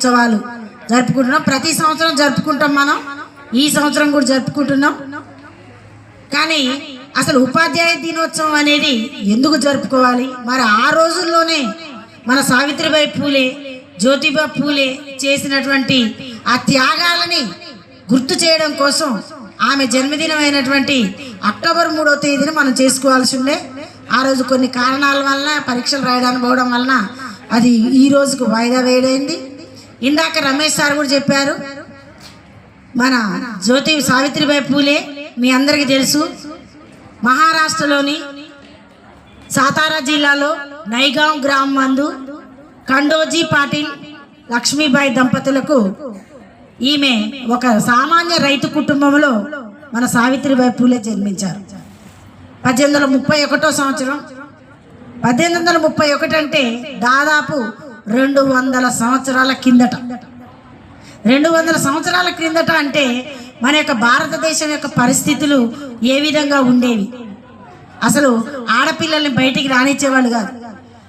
ఉత్సవాలు జరుపుకుంటున్నాం. ప్రతి సంవత్సరం జరుపుకుంటాం మనం. ఈ సంవత్సరం కూడా జరుపుకుంటున్నాం. కానీ అసలు ఉపాధ్యాయ దినోత్సవం అనేది ఎందుకు జరుపుకోవాలి? మరి ఆ రోజుల్లోనే మన సావిత్రిబాయి పూలే జ్యోతిబా పూలే చేసినటువంటి ఆ త్యాగాలని గుర్తు చేయడం కోసం ఆమె జన్మదినమైనటువంటి అక్టోబర్ మూడో తేదీన మనం చేసుకోవాల్సి ఉండే ఆ రోజు కొన్ని కారణాల వలన పరీక్షలు రాయడానికి పోవడం వలన అది ఈ రోజుకు వాయిదా వేయడైంది. ఇందాక రమేష్ సార్ కూడా చెప్పారు. మన జ్యోతి సావిత్రిబాయి పూలే మీ అందరికీ తెలుసు. మహారాష్ట్రలోని సాతారా జిల్లాలో నైగాం గ్రామం మందు కండోజీ పాటిల్ లక్ష్మీబాయి దంపతులకు ఈమె ఒక సామాన్య రైతు కుటుంబంలో మన సావిత్రిబాయి పూలే జన్మించారు. పద్దెనిమిది వందల ముప్పై ఒకటో సంవత్సరం. పద్దెనిమిది వందల ముప్పై ఒకటి అంటే దాదాపు రెండు వందల సంవత్సరాల కిందట. రెండు వందల సంవత్సరాల క్రిందట అంటే మన యొక్క భారతదేశం యొక్క పరిస్థితులు ఏ విధంగా ఉండేవి? అసలు ఆడపిల్లల్ని బయటికి రానిచ్చేవాళ్ళు కాదు.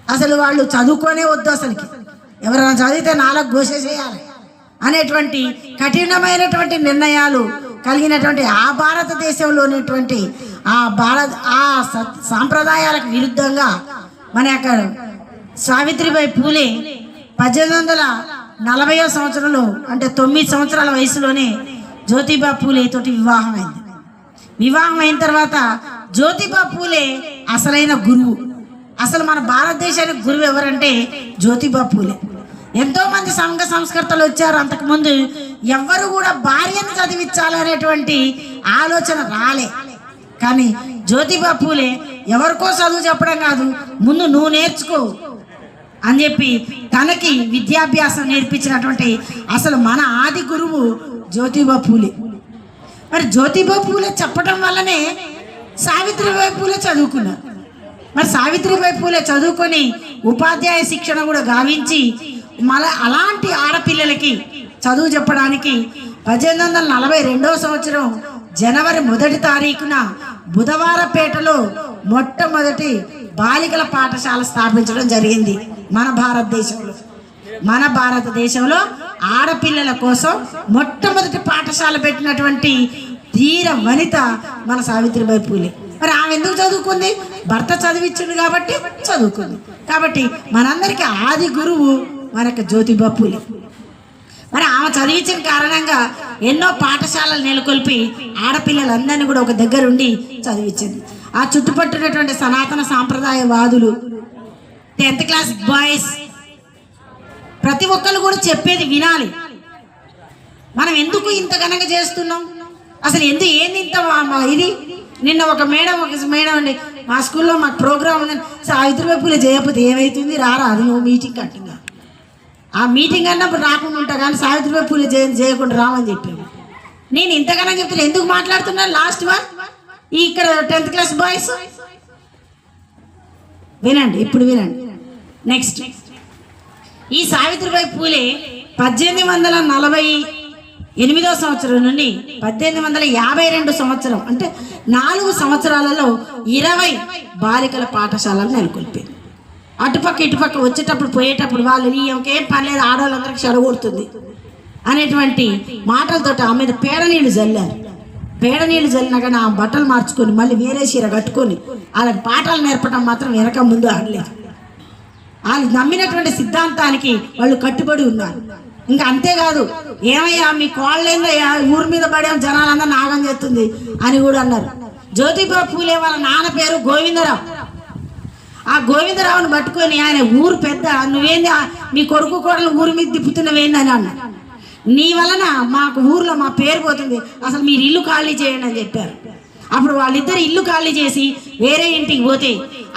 అసలు వాళ్ళు చదువుకోనే వద్దు అసలుకి. ఎవరైనా చదివితే నాలుగు ఘోష చేయాలి అనేటువంటి కఠినమైనటువంటి నిర్ణయాలు కలిగినటువంటి ఆ భారతదేశంలోనేటువంటి ఆ భారత ఆ సత్ సాంప్రదాయాలకు విరుద్ధంగా మన యొక్క సావిత్రిబాయి పూలే పద్దెనిమిది వందల నలభైవ సంవత్సరంలో అంటే తొమ్మిది సంవత్సరాల వయసులోనే జ్యోతిబా పూలే తోటి వివాహం అయింది వివాహం అయిన తర్వాత జ్యోతిబా పూలే అసలైన గురువు. అసలు మన భారతదేశానికి గురువు ఎవరంటే జ్యోతిబా పూలే. ఎంతోమంది సంఘ సంస్కర్తలు వచ్చారు అంతకుముందు. ఎవ్వరు కూడా భార్యను చదివించాలనేటువంటి ఆలోచన రాలే. కానీ జ్యోతిబా పూలే ఎవరికో చదువు చెప్పడం కాదు. ముందు నువ్వు నేర్చుకో. అని చెప్పి తనకి విద్యాభ్యాసం నేర్పించినటువంటి అసలు మన ఆది గురువు జ్యోతిబా పూలే. మరి జ్యోతిబా పూలే చెప్పడం వల్లనే సావిత్రిబాయి పూలే చదువుకున్నారు. మరి సావిత్రిబాయి పూలే చదువుకొని ఉపాధ్యాయ శిక్షణ కూడా గావించి మళ్ళీ అలాంటి ఆడపిల్లలకి చదువు చెప్పడానికి పద్దెనిమిది వందల నలభై రెండవ సంవత్సరం జనవరి మొదటి తారీఖున బుధవారపేటలో మొట్టమొదటి బాలికల పాఠశాల స్థాపించడం జరిగింది మన భారతదేశంలో. మన భారతదేశంలో ఆడపిల్లల కోసం మొట్టమొదటి పాఠశాల పెట్టినటువంటి ధీర వనిత మన సావిత్రిబాయి పూలే. మరి ఆమె ఎందుకు చదువుకుంది? భర్త చదివించింది కాబట్టి చదువుకుంది. కాబట్టి మనందరికీ ఆది గురువు మనకు జ్యోతిబా పూలే. మరి ఆమె చదివించిన కారణంగా ఎన్నో పాఠశాలలు నెలకొల్పి ఆడపిల్లలందరినీ కూడా ఒక దగ్గర ఉండి చదివించింది. ఆ చుట్టుపట్టున్నటువంటి సనాతన సాంప్రదాయవాదులు టెన్త్ క్లాస్ బాయ్స్ ప్రతి ఒక్కరు కూడా చెప్పేది వినాలి. మనం ఎందుకు ఇంత ఘనంగా చేస్తున్నాం? అసలు ఎందుకు ఏంది ఇంత మా- ఇది? నిన్న ఒక మేడం ఒక మేడం అండి మా స్కూల్లో మాకు ప్రోగ్రామ్ ఉంది సావిత్రి వైపులు చేయకపోతే ఏమవుతుంది రారా అది నువ్వు మీటింగ్ కట్టిందా? ఆ మీటింగ్ అన్నప్పుడు రాకుండా ఉంటా కానీ సావిత్రి వైపులు చేయ చేయకుండా రామని చెప్పాము నేను ఇంతగానో చెప్తున్నా ఎందుకు మాట్లాడుతున్నాను లాస్ట్ వన్ ఇక్కడ టెన్త్ క్లాస్ బాయ్స్? వినండి ఇప్పుడు వినండి. నెక్స్ట్ ఈ సావిత్రిబాయి పూలే పద్దెనిమిది వందల నలభై ఎనిమిదో సంవత్సరం నుండి పద్దెనిమిది వందల యాభై రెండు సంవత్సరం అంటే నాలుగు సంవత్సరాలలో ఇరవై బాలికల పాఠశాలలు నెలకొల్పింది అటుపక్క ఇటుపక్క వచ్చేటప్పుడు పోయేటప్పుడు వాళ్ళు ఇంకేం పర్లేదు ఆడవాళ్ళందరికీ చెడగొడుతుంది అనేటువంటి మాటలతోటి ఆమె మీద పేడ నీళ్ళు చల్లారు పేడ నీళ్ళు చల్లినాక నా బట్టలు మార్చుకొని మళ్ళీ వేరే చీర కట్టుకొని వాళ్ళకి పాఠాలు నేర్పడం మాత్రం వెనక ముందు ఆడలేదు వాళ్ళు నమ్మినటువంటి సిద్ధాంతానికి వాళ్ళు కట్టుబడి ఉన్నారు. ఇంకా అంతేకాదు ఏమయ్యా మీ కోళ్ళేందయ్యా ఊరి మీద పడే జనాలందరూ నాగం చేస్తుంది అని కూడా అన్నారు. జ్యోతిబా పూలే వాళ్ళ నాన్న పేరు గోవిందరావు. ఆ గోవిందరావుని పట్టుకొని ఆయన ఊరు పెద్ద నువ్వేంది మీ కొడుకు కోడలు ఊరి మీద తిప్పుతున్నవేంది అని అన్న నీ వలన మాకు ఊర్లో మా పేరు పోతుంది. అసలు మీరు ఇల్లు ఖాళీ చేయండి అని చెప్పారు. అప్పుడు వాళ్ళిద్దరు ఇల్లు ఖాళీ చేసి వేరే ఇంటికి పోతే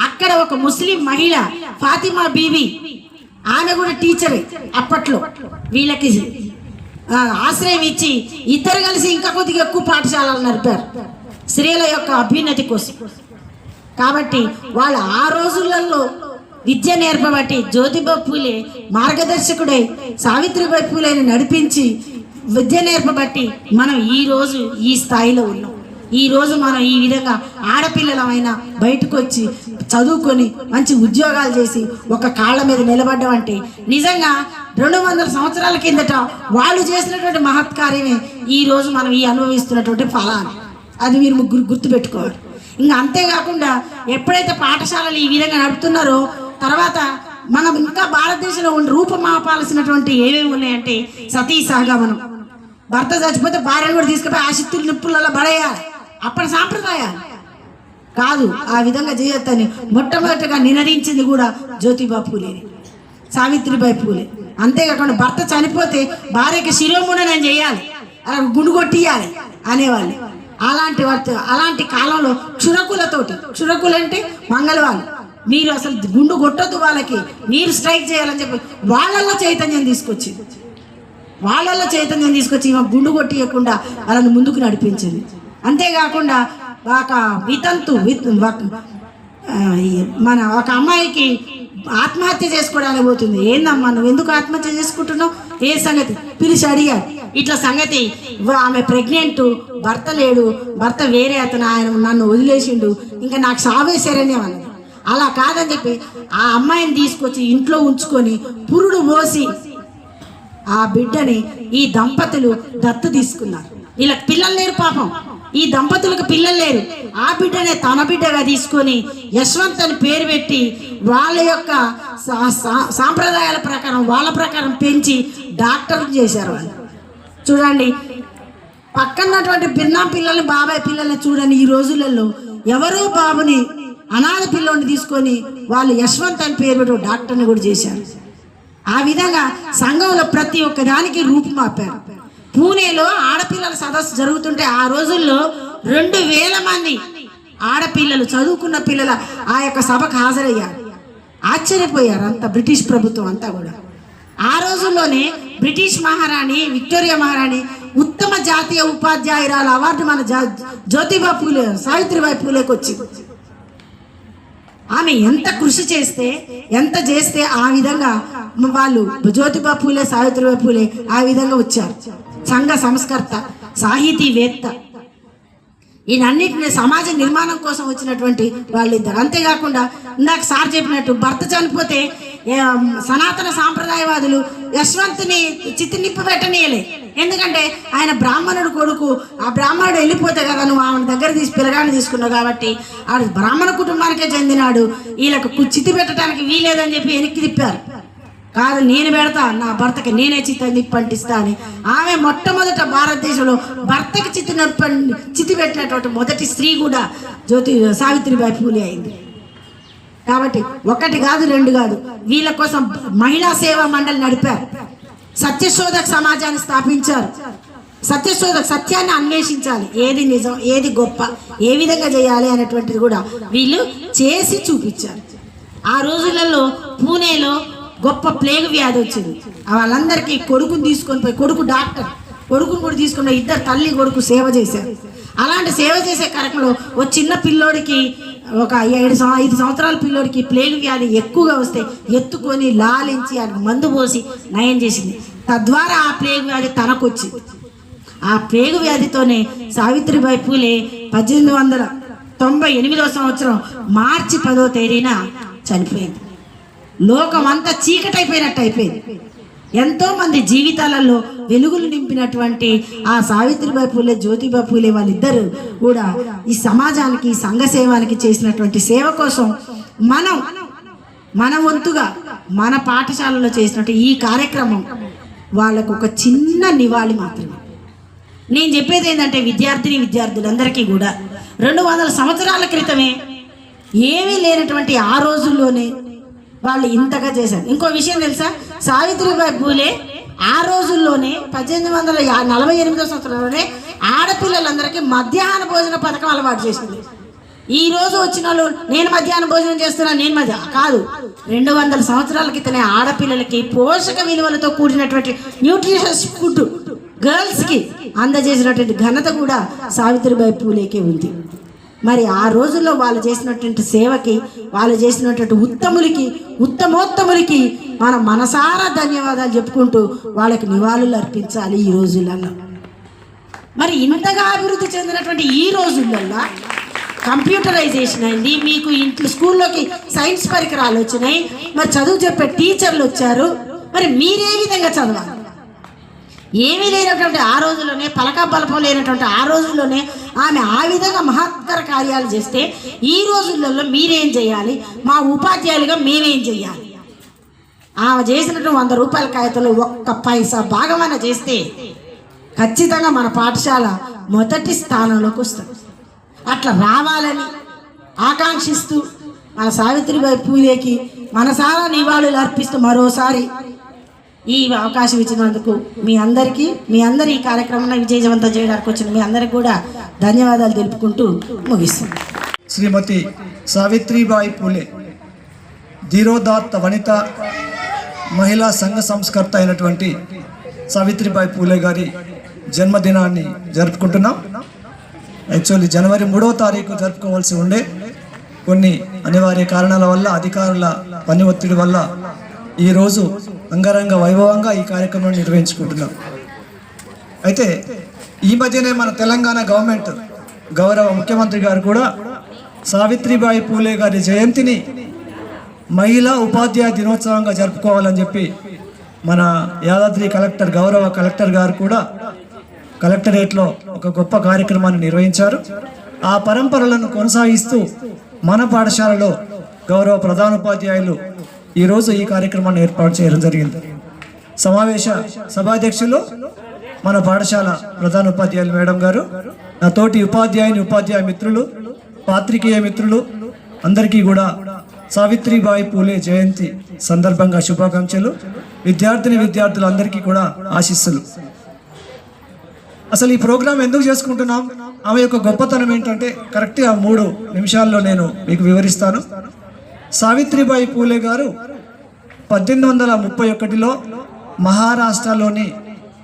అక్కడ ఒక ముస్లిం మహిళ ఫాతిమా బీబీ ఆమె కూడా టీచరే అప్పట్లో. వీళ్ళకి ఆశ్రయం ఇచ్చి ఇద్దరు కలిసి ఇంకా కొద్దిగా ఎక్కువ పాఠశాలలు నడిపారు. స్త్రీల యొక్క అభ్యున్నతి కోసం. కాబట్టి వాళ్ళు ఆ రోజులలో విద్య నేర్పబట్టి జ్యోతిబా పూలే మార్గదర్శకుడై సావిత్రిబాయి పూలేని నడిపించి విద్య నేర్పబట్టి మనం ఈ రోజు ఈ స్థాయిలో ఉన్నాం. ఈ రోజు మనం ఈ విధంగా ఆడపిల్లలమైనా బయటకు వచ్చి చదువుకొని మంచి ఉద్యోగాలు చేసి ఒక కాళ్ళ మీద నిలబడ్డం అంటే నిజంగా రెండు వందల సంవత్సరాల కిందట వాళ్ళు చేసినటువంటి మహత్కార్యమే ఈరోజు మనం ఈ అనుభవిస్తున్నటువంటి ఫలాన్ని అది మీరు ముగ్గురు గుర్తుపెట్టుకోవాలి. ఇంకా అంతేకాకుండా ఎప్పుడైతే పాఠశాలలు ఈ విధంగా నడుపుతున్నారో తర్వాత మనం ఇంకా భారతదేశంలో రూపమాపాల్సినటువంటి ఏమేమి ఉన్నాయంటే సతీ సహగమనం భర్త చచ్చిపోతే భార్యను కూడా తీసుకుపోయి ఆశక్తులు నిప్పులలో పడేయాలి. అప్పటి సాంప్రదాయాలు. కాదు ఆ విధంగా చేయొద్దని మొట్టమొదటిగా నినరించింది కూడా జ్యోతిబా పూలేని సావిత్రిబాయి పూలే. అంతేకాకుండా భర్త చనిపోతే భార్యకి శిరోముండనం చేయాలి. అలా గుండు కొట్టియాలి అనేవాళ్ళు. అలాంటి వారితో అలాంటి కాలంలో క్షురకులతోటి క్షురకులు అంటే మంగళవాళ్ళు. మీరు అసలు గుండు కొట్టొద్దు వాళ్ళకి. మీరు స్ట్రైక్ చేయాలని చెప్పి వాళ్ళల్లో చైతన్యం తీసుకొచ్చింది వాళ్ళల్లో చైతన్యం తీసుకొచ్చి ఈమె గుండు కొట్టియకుండా వాళ్ళని ముందుకు నడిపించింది. అంతేకాకుండా ఒక వితంతు విత్ మన ఒక అమ్మాయికి ఆత్మహత్య చేసుకోవడానికి పోతుంది. ఏందమ్మా నువ్వు ఎందుకు ఆత్మహత్య చేసుకుంటున్నావు? ఏ సంగతి? పిలిచి అడిగాడు. ఇట్లా సంగతి ఆమె ప్రెగ్నెంట్ భర్త లేడు భర్త వేరే అతను ఆయన నన్ను వదిలేసిండు. ఇంకా నాకు సావే శరణ్యం అన్నది. అలా కాదని చెప్పి ఆ అమ్మాయిని తీసుకొచ్చి ఇంట్లో ఉంచుకొని పురుడు పోసి ఆ బిడ్డని ఈ దంపతులు దత్తు తీసుకున్నారు. వీళ్ళకి పిల్లలు లేరు పాపం. ఈ దంపతులకు పిల్లలు లేరు. ఆ బిడ్డనే తన బిడ్డగా తీసుకొని యశ్వంత్ అని పేరు పెట్టి వాళ్ళ యొక్క సా- సా- సాంప్రదాయాల ప్రకారం వాళ్ళ ప్రకారం పెంచి డాక్టర్ చేశారు వాళ్ళు. చూడండి పక్కన్నటువంటి భిన్నా పిల్లల్ని బాబాయ్ పిల్లల్ని చూడండి ఈ రోజులలో ఎవరో బాబుని అనాథ పిల్లోని తీసుకొని వాళ్ళు యశ్వంత్ అని పేరు పెట్టి డాక్టర్ని కూడా చేశారు. ఆ విధంగా సంఘంలో ప్రతి ఒక్క దానికి రూపుమాపారు పూణేలో ఆడపిల్లల సదస్సు జరుగుతుంటే ఆ రోజుల్లో రెండు వేల మంది ఆడపిల్లలు చదువుకున్న పిల్లల ఆ యొక్క సభకు హాజరయ్యారు. ఆశ్చర్యపోయారు అంత బ్రిటిష్ ప్రభుత్వం అంతా కూడా. ఆ రోజుల్లోనే బ్రిటిష్ మహారాణి విక్టోరియా మహారాణి ఉత్తమ జాతీయ ఉపాధ్యాయురాల అవార్డు మన జా జ్యోతిబా పూలే సావిత్రిబాయి పూలేకి వచ్చింది ఆమె ఎంత కృషి చేస్తే ఎంత చేస్తే ఆ విధంగా వాళ్ళు జ్యోతిబా పూలే సావిత్రిబాయి పూలే ఆ విధంగా వచ్చారు. సంఘ సంస్కర్త సాహితీవేత్త. ఈయనన్నింటినీ సమాజ నిర్మాణం కోసం వచ్చినటువంటి వాళ్ళిద్దరు. అంతేకాకుండా ఇందాక సార్ చెప్పినట్టు భర్త చనిపోతే సనాతన సాంప్రదాయవాదులు యశ్వంత్ని చిత్తి పెట్టనీయలే. ఎందుకంటే ఆయన బ్రాహ్మణుడు కొడుకు. ఆ బ్రాహ్మణుడు వెళ్ళిపోతే కదా నువ్వు ఆమె దగ్గర తీసి పిల్లగాన్ని తీసుకున్నావు కాబట్టి ఆడు బ్రాహ్మణ కుటుంబానికే చెందినాడు. వీళ్ళకు చిత్తి చితి పెట్టడానికి వీలేదని చెప్పి వెనక్కి తిప్పారు. కాదు నేను పెడతా నా భర్తకి నేనే చిత్త నిప్పు అని. ఆమె మొట్టమొదట భారతదేశంలో భర్తకి చిత్తి నొప్పి చితి పెట్టినటువంటి మొదటి స్త్రీ కూడా జ్యోతి సావిత్రిబాయి పూలి అయింది. కాబట్టి ఒకటి కాదు రెండు కాదు వీళ్ళ కోసం మహిళా సేవా మండలి నడిపారు. సత్యశోధక సమాజాన్ని స్థాపించారు. సత్యశోధక సత్యాన్ని అన్వేషించాలి. ఏది నిజం ఏది గొప్ప ఏ విధంగా చేయాలి అనేటువంటిది కూడా వీళ్ళు చేసి చూపించారు. ఆ రోజులలో పూణేలో గొప్ప ప్లేగ్ వ్యాధి వచ్చింది. వాళ్ళందరికీ కొడుకుని తీసుకొని పోయి కొడుకు డాక్టర్ కొడుకుని కూడా తీసుకుని ఇద్దరు తల్లి కొడుకు సేవ చేశారు. అలాంటి సేవ చేసే కార్యక్రమంలో ఒక చిన్న పిల్లోడికి ఒక ఏడు ఐదు సంవత్సరాల పిల్లోడికి ప్లేగ్ వ్యాధి ఎక్కువగా వస్తే ఎత్తుకొని లాలించి అది మందు పోసి నయం చేసింది. తద్వారా ఆ ప్లేగ్ వ్యాధి తనకు వచ్చింది ఆ ప్లేగు వ్యాధితోనే సావిత్రిబాయి పూలే పద్దెనిమిది వందల తొంభై ఎనిమిదో సంవత్సరం మార్చి పదో తేదీన చనిపోయింది. లోకం అంతా చీకటైపోయినట్టు అయిపోయింది. ఎంతో మంది జీవితాలలో వెలుగులు నింపినటువంటి ఆ సావిత్రిబాయి పూలే జ్యోతిబాయి పూలే వాళ్ళిద్దరూ కూడా ఈ సమాజానికి ఈ సంఘ సేవానికి చేసినటువంటి సేవ కోసం మనం మన వంతుగా మన పాఠశాలలో చేసినట్టు ఈ కార్యక్రమం వాళ్ళకు ఒక చిన్న నివాళి మాత్రమే. నేను చెప్పేది ఏంటంటే విద్యార్థిని విద్యార్థులందరికీ కూడా రెండు వందల సంవత్సరాల క్రితమే ఏమీ లేనటువంటి ఆ రోజుల్లోనే వాళ్ళు ఇంతగా చేశారు. ఇంకో విషయం తెలుసా? సావిత్రిబాయి పూలే ఆ రోజుల్లోనే పద్దెనిమిది వందల యా- నలభై ఎనిమిదో సంవత్సరంలోనే ఆడపిల్లలందరికీ మధ్యాహ్న భోజన పథకం అలవాటు చేసింది. ఈ రోజు వచ్చిన వాళ్ళు నేను మధ్యాహ్నం భోజనం చేస్తున్నా నేను మధ్య కాదు. రెండు వందల సంవత్సరాల క్రితమే ఆడపిల్లలకి పోషక విలువలతో కూడినటువంటి న్యూట్రిషస్ ఫుడ్ గర్ల్స్కి అందజేసినటువంటి ఘనత కూడా సావిత్రిబాయి పూలేకే ఉంది. మరి ఆ రోజుల్లో వాళ్ళు చేసినటువంటి సేవకి వాళ్ళు చేసినటువంటి ఉత్తములకి ఉత్తమోత్తములకి మనం మనసారా ధన్యవాదాలు చెప్పుకుంటూ వాళ్ళకి నివాళులు అర్పించాలి ఈ రోజులలో మరి ఇంతగా అభివృద్ధి చెందినటువంటి ఈ రోజులలో కంప్యూటరైజేషన్ అయింది మీకు ఇంట్లో స్కూల్లోకి సైన్స్ పరికరాలు వచ్చినాయి మరి చదువు చెప్పే టీచర్లు వచ్చారు మరి మీరే విధంగా చదవాలి? ఏమీ లేనటువంటి ఆ రోజుల్లోనే పలక బలపం లేనటువంటి ఆ రోజుల్లోనే ఆమె ఆ విధంగా మహత్తర కార్యాలు చేస్తే ఈ రోజులలో మీరేం చేయాలి? మా ఉపాధ్యాయులుగా మేమేం చేయాలి? ఆమె చేసినటువంటి వంద రూపాయల కాగితంలో ఒక్క పైసా భాగమైన చేస్తే ఖచ్చితంగా మన పాఠశాల మొదటి స్థానంలోకి వస్తుంది. అట్లా రావాలని ఆకాంక్షిస్తూ మన సావిత్రిబాయి పూలేకి మనసారా నివాళులు అర్పిస్తూ మరోసారి ఈ అవకాశం ఇచ్చినందుకు మీ అందరికీ మీ అందరి ఈ కార్యక్రమాన్ని విజయవంతం చేయడానికి వచ్చిన మీ అందరికి కూడా ధన్యవాదాలు తెలుపుకుంటూ ముగిస్తుంది శ్రీమతి సావిత్రిబాయి పూలే ధీరోదాత్త వనిత మహిళా సంఘ సంస్కర్త అయినటువంటి సావిత్రిబాయి పూలే గారి జన్మదినాన్ని జరుపుకుంటున్నాం. యాక్చువల్లీ జనవరి మూడవ తారీఖు జరుపుకోవాల్సి ఉండే కొన్ని అనివార్య కారణాల వల్ల అధికారుల పని ఒత్తిడి వల్ల ఈరోజు అంగరంగ వైభవంగా ఈ కార్యక్రమం నిర్వహించుకుంటున్నాం. అయితే ఈ మధ్యనే మన తెలంగాణ గవర్నమెంట్ గౌరవ ముఖ్యమంత్రి గారు కూడా సావిత్రిబాయి పూలే గారి జయంతిని మహిళా ఉపాధ్యాయ దినోత్సవంగా జరుపుకోవాలని చెప్పి మన యాదాద్రి కలెక్టర్ గౌరవ కలెక్టర్ గారు కూడా కలెక్టరేట్లో ఒక గొప్ప కార్యక్రమాన్ని నిర్వహించారు. ఆ పరంపరలను కొనసాగిస్తూ మన పాఠశాలలో గౌరవ ప్రధానోపాధ్యాయులు ఈరోజు ఈ కార్యక్రమాన్ని ఏర్పాటు చేయడం జరిగింది. సమావేశ సభాధ్యక్షులు మన పాఠశాల ప్రధాన ఉపాధ్యాయులు మేడం గారు నా తోటి ఉపాధ్యాయుని ఉపాధ్యాయ మిత్రులు పాత్రికేయ మిత్రులు అందరికీ కూడా సావిత్రిబాయి పూలే జయంతి సందర్భంగా శుభాకాంక్షలు. విద్యార్థిని విద్యార్థులందరికీ కూడా ఆశీస్సులు. అసలు ఈ ప్రోగ్రాం ఎందుకు చేసుకుంటున్నాం? ఆమె యొక్క గొప్పతనం ఏంటంటే కరెక్ట్గా మూడు నిమిషాల్లో నేను మీకు వివరిస్తాను. సావిత్రిబాయి పూలే గారు పద్దెనిమిది వందల ముప్పై ఒకటిలో మహారాష్ట్రలోని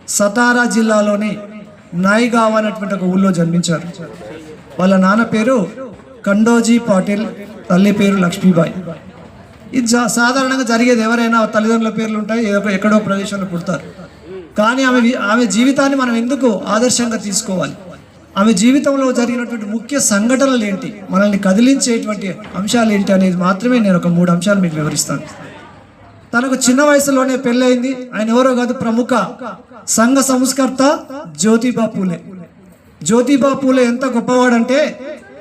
సతారా జిల్లాలోని నాయిగావ్ అనేటువంటి ఒక ఊళ్ళో జన్మించారు. వాళ్ళ నాన్న పేరు కండోజీ పాటిల్ తల్లి పేరు లక్ష్మీబాయి. ఇది సాధారణంగా జరిగేది ఎవరైనా తల్లిదండ్రుల పేర్లు ఉంటాయి ఏదో ఒక- ఎక్కడో ప్రదేశంలో పుడతారు. కానీ ఆమె ఆమె జీవితాన్ని మనం ఎందుకు ఆదర్శంగా తీసుకోవాలి? ఆమె జీవితంలో జరిగినటువంటి ముఖ్య సంఘటనలు ఏంటి? మనల్ని కదిలించేటువంటి అంశాలు ఏంటి అనేది మాత్రమే నేను ఒక మూడు అంశాలు మీకు వివరిస్తాను. తనకు చిన్న వయసులోనే పెళ్ళయింది. ఆయన ఎవరో కాదు ప్రముఖ సంఘ సంస్కర్త జ్యోతిబా పూలే. జ్యోతిబా పూలే ఎంత గొప్పవాడంటే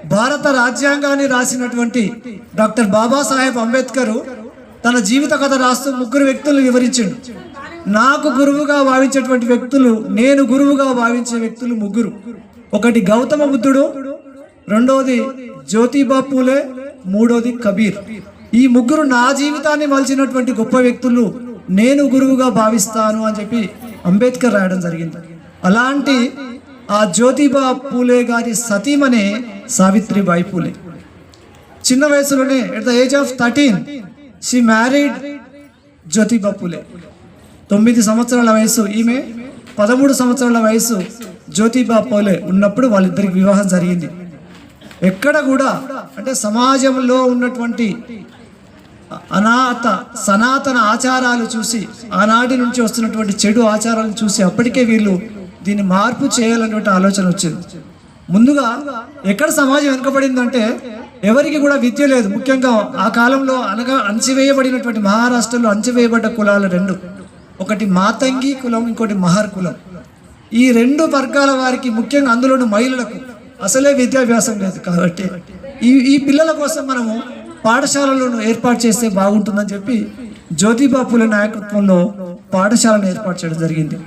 భారత రాజ్యాంగాన్ని రాసినటువంటి డాక్టర్ బాబాసాహెబ్ అంబేద్కర్ తన జీవిత కథ రాస్తూ ముగ్గురు వ్యక్తులను వివరించిండు. నాకు గురువుగా భావించేటువంటి వ్యక్తులు నేను గురువుగా భావించే వ్యక్తులు ముగ్గురు. ఒకటి గౌతమ బుద్ధుడు రెండోది జ్యోతిబా పూలే మూడోది కబీర్. ఈ ముగ్గురు నా జీవితాన్ని మలిచినటువంటి గొప్ప వ్యక్తులు నేను గురువుగా భావిస్తాను అని చెప్పి అంబేద్కర్ రాయడం జరిగింది. అలాంటి ఆ జ్యోతిబా పూలే గారి సతీమనే సావిత్రిబాయి పూలే. చిన్న వయసులోనే at the age of thirteen she married Jyotiba Phule. తొమ్మిది సంవత్సరాల వయసు. ఈమె పదమూడు సంవత్సరాల వయసు జ్యోతిబా పోలే ఉన్నప్పుడు వాళ్ళిద్దరికి వివాహం జరిగింది. ఎక్కడ కూడా అంటే సమాజంలో ఉన్నటువంటి అనాథ సనాతన ఆచారాలు చూసి ఆనాటి నుంచి వస్తున్నటువంటి చెడు ఆచారాలను చూసి అప్పటికే వీళ్ళు దీన్ని మార్పు చేయాలన్నటువంటి ఆలోచన వచ్చింది. ముందుగా ఎక్కడ సమాజం వెనుకబడిందంటే ఎవరికి కూడా విద్య లేదు. ముఖ్యంగా ఆ కాలంలో అనగా అణచివేయబడినటువంటి మహారాష్ట్రలో అణచివేయబడ్డ కులాలు రెండు. ఒకటి మాతంగి కులం ఇంకోటి మహర్ కులం. ఈ రెండు వర్గాల వారికి ముఖ్యంగా అందులోని మహిళలకు అసలే విద్యాభ్యాసం లేదు కాబట్టి ఈ ఈ పిల్లల కోసం మనము పాఠశాలలను ఏర్పాటు చేస్తే బాగుంటుందని చెప్పి జ్యోతిబాపుల నాయకత్వంలో పాఠశాలను ఏర్పాటు చేయడం జరిగింది.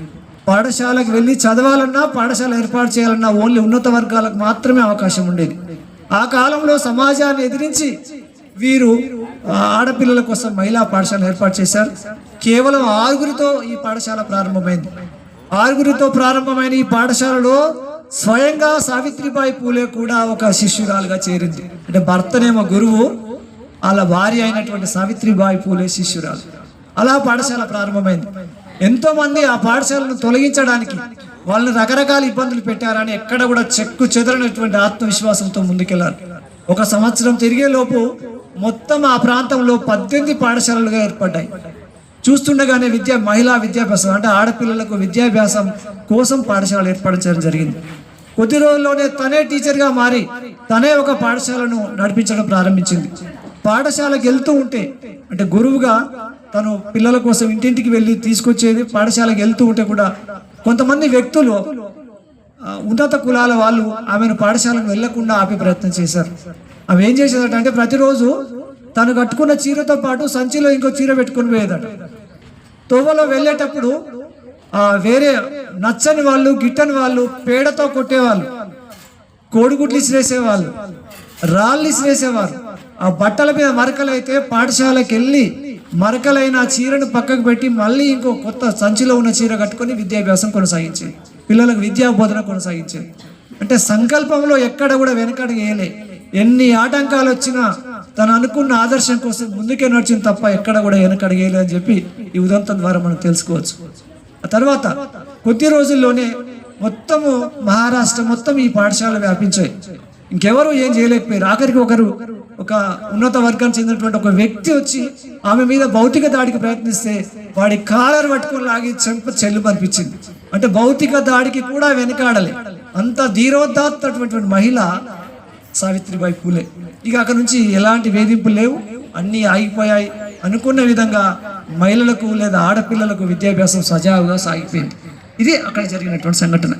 పాఠశాలకు వెళ్ళి చదవాలన్నా పాఠశాల ఏర్పాటు చేయాలన్నా ఓన్లీ ఉన్నత వర్గాలకు మాత్రమే అవకాశం ఉండేది. ఆ కాలంలో సమాజాన్ని ఎదిరించి వీరు ఆడపిల్లల కోసం మహిళా పాఠశాల ఏర్పాటు చేశారు. కేవలం ఆరుగురితో ఈ పాఠశాల ప్రారంభమైంది. ఆరుగురితో ప్రారంభమైన ఈ పాఠశాలలో స్వయంగా సావిత్రిబాయి పూలే కూడా ఒక శిష్యురాలుగా చేరింది. అంటే భర్తనేమో గురువు వాళ్ళ భార్య అయినటువంటి సావిత్రిబాయి పూలే శిష్యురాలు. అలా పాఠశాల ప్రారంభమైంది. ఎంతో మంది ఆ పాఠశాలను తొలగించడానికి వాళ్ళని రకరకాల ఇబ్బందులు పెట్టారని ఎక్కడ కూడా చెక్కు చెదరనటువంటి ఆత్మవిశ్వాసంతో ముందుకెళ్ళారు. ఒక సంవత్సరం తిరిగే లోపు మొత్తం ఆ ప్రాంతంలో పద్దెనిమిది పాఠశాలలుగా ఏర్పడ్డాయి. చూస్తుండగానే విద్యా మహిళా విద్యాభ్యాసం అంటే ఆడపిల్లలకు విద్యాభ్యాసం కోసం పాఠశాల ఏర్పాటు చేయడం జరిగింది. కొద్ది రోజుల్లోనే తనే టీచర్గా మారి తనే ఒక పాఠశాలను నడిపించడం ప్రారంభించింది. పాఠశాలకు వెళ్తూ ఉంటే అంటే గురువుగా తను పిల్లల కోసం ఇంటింటికి వెళ్ళి తీసుకొచ్చేది పాఠశాలకు వెళ్తూ ఉంటే కూడా కొంతమంది వ్యక్తులు ఉన్నత కులాల వాళ్ళు ఆమెను పాఠశాలకు వెళ్ళకుండా ఆపే ప్రయత్నం చేశారు. అవి ఏం చేసేదట అంటే ప్రతిరోజు తను కట్టుకున్న చీరతో పాటు సంచిలో ఇంకో చీర పెట్టుకుని పోయేదట. తోవలో వెళ్ళేటప్పుడు ఆ వేరే నచ్చని వాళ్ళు గిట్టని వాళ్ళు పేడతో కొట్టేవాళ్ళు కోడిగుడ్లు ఇసిరేసేవాళ్ళు రాళ్ళు ఇసిరేసేవారు. ఆ బట్టల మీద మరకలు అయితే పాఠశాలకు వెళ్ళి మరకలైన ఆ చీరను పక్కకు పెట్టి మళ్ళీ ఇంకో కొత్త సంచిలో ఉన్న చీర కట్టుకొని విద్యాభ్యాసం కొనసాగించేది. పిల్లలకు విద్యా బోధన కొనసాగించేది. అంటే సంకల్పంలో ఎక్కడ కూడా వెనకడు వేయలే. ఎన్ని ఆటంకాలు వచ్చినా తను అనుకున్న ఆదర్శం కోసం ముందుకే నడిచింది తప్ప ఎక్కడ కూడా వెనకడు అని చెప్పి ఈ ఉదంతం ద్వారా మనం తెలుసుకోవచ్చు. ఆ తర్వాత కొద్ది రోజుల్లోనే మొత్తము మహారాష్ట్ర మొత్తం ఈ పాఠశాల వ్యాపించాయి. ఇంకెవరు ఏం చేయలేకపోయారు. ఆఖరికి ఒకరు ఒక ఉన్నత వర్గానికి చెందినటువంటి ఒక వ్యక్తి వచ్చి ఆమె మీద భౌతిక దాడికి ప్రయత్నిస్తే వాడి కాలర్ పట్టుకొని లాగి చెంప చెల్లు పంపించింది అంటే భౌతిక దాడికి కూడా వెనకాడలే. అంత ధీరోదాత్తటువంటి మహిళ సావిత్రిబాయి పూలే. ఇక అక్కడ నుంచి ఎలాంటి వేధింపులు లేవు. అన్నీ ఆగిపోయాయి. అనుకున్న విధంగా మహిళలకు లేదా ఆడపిల్లలకు విద్యాభ్యాసం సజావుగా సాగిపోయింది. ఇది అక్కడ జరిగినటువంటి సంఘటన.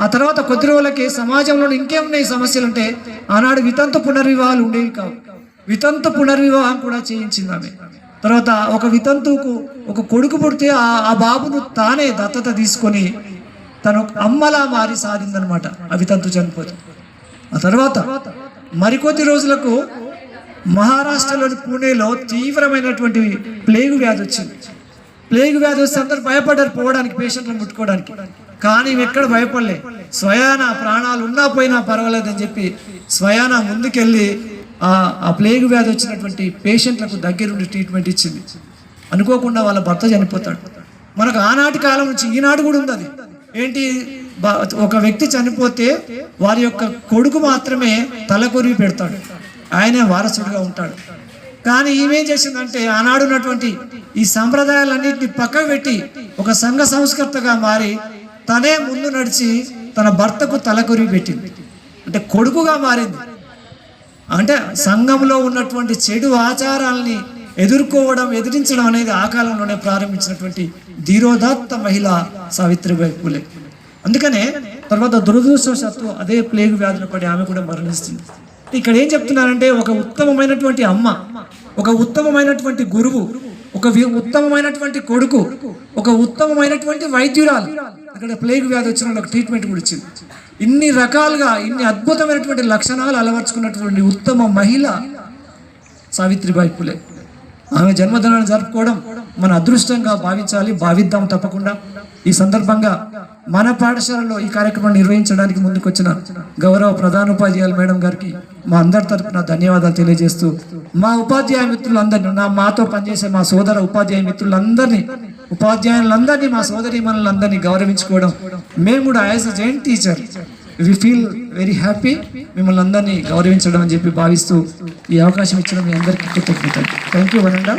ఆ తర్వాత కొద్ది రోజులకి సమాజంలో ఇంకేమున్నాయి సమస్యలు అంటే ఆనాడు వితంతు పునర్వివాహాలు ఉండేవి కావు. వితంతు పునర్వివాహం కూడా చేయించింది ఆమె. తర్వాత ఒక వితంతువుకు ఒక కొడుకు పుడితే ఆ ఆ బాబును తానే దత్తత తీసుకొని తను అమ్మలా మారి సాధిందనమాట ఆ వితంతు చనిపోతే. ఆ తర్వాత మరికొద్ది రోజులకు మహారాష్ట్రలోని పూణేలో తీవ్రమైనటువంటి ప్లేగు వ్యాధి వచ్చింది ప్లేగు వ్యాధి వస్తే అందరు భయపడ్డారు పోవడానికి పేషెంట్లను ముట్టుకోవడానికి. కానీ ఎక్కడ భయపడలే. స్వయాన ప్రాణాలు ఉన్నా పోయినా పర్వాలేదని చెప్పి స్వయాన ముందుకెళ్ళి ఆ ప్లేగు వ్యాధి వచ్చినటువంటి పేషెంట్లకు దగ్గరుండి ట్రీట్మెంట్ ఇచ్చింది. అనుకోకుండా వాళ్ళ భర్త చనిపోతాడు. మనకు ఆనాటి కాలం నుంచి ఈనాడు కూడా ఉంది అది. ఏంటి? ఒక వ్యక్తి చనిపోతే వారి యొక్క కొడుకు మాత్రమే తలకొరివి పెడతాడు. ఆయనే వారసుడిగా ఉంటాడు. కానీ ఈమెం చేసిందంటే ఆనాడు ఉన్నటువంటి ఈ సంప్రదాయాలన్నింటినీ పక్కకు పెట్టి ఒక సంఘ సంస్కర్తగా మారి తనే ముందు నడిచి తన భర్తకు తలకొరివి పెట్టింది. అంటే కొడుకుగా మారింది. అంటే సంఘంలో ఉన్నటువంటి చెడు ఆచారాల్ని ఎదుర్కోవడం ఎదిరించడం అనేది ఆ కాలంలోనే ప్రారంభించినటువంటి ధీరోదాత్త మహిళ సావిత్రిబాయి పూలే. అందుకనే తర్వాత దురదృష్టవశాత్తు అదే ప్లేగు వ్యాధిన పడి ఆమె కూడా మరణిస్తుంది. ఇక్కడ ఏం చెప్తున్నారంటే ఒక ఉత్తమమైనటువంటి అమ్మ ఒక ఉత్తమమైనటువంటి గురువు ఒక ఉత్తమమైనటువంటి కొడుకు ఒక ఉత్తమమైనటువంటి వైద్యురాలు. అక్కడ ప్లేగ్ వ్యాధి వచ్చిన వాళ్ళకి ట్రీట్మెంట్ కూడా ఇచ్చింది. ఇన్ని రకాలుగా ఇన్ని అద్భుతమైనటువంటి లక్షణాలు అలవర్చుకున్నటువంటి ఉత్తమ మహిళ సావిత్రిబాయి పులే. ఆమె జన్మదినాన్ని జరుపుకోవడం మన అదృష్టంగా భావించాలి భావిద్దాం తప్పకుండా. ఈ సందర్భంగా మన పాఠశాలలో ఈ కార్యక్రమం నిర్వహించడానికి ముందుకొచ్చిన గౌరవ ప్రధానోపాధ్యాయులు మేడం గారికి మా అందరి తరపున ధన్యవాదాలు తెలియజేస్తూ మా ఉపాధ్యాయ మిత్రులందరినీ నా మాతో పనిచేసే మా సోదర ఉపాధ్యాయ మిత్రులందరినీ ఉపాధ్యాయులందరినీ మా సోదరి మనలందరినీ గౌరవించుకోవడం. మేము కూడా as a giant teacher we feel very happy మిమ్మల్ని అందరినీ గౌరవించడం అని చెప్పి భావిస్తూ ఈ అవకాశం ఇచ్చిన మీ అందరికీ కృతజ్ఞతలు. థ్యాంక్ యూ వరండా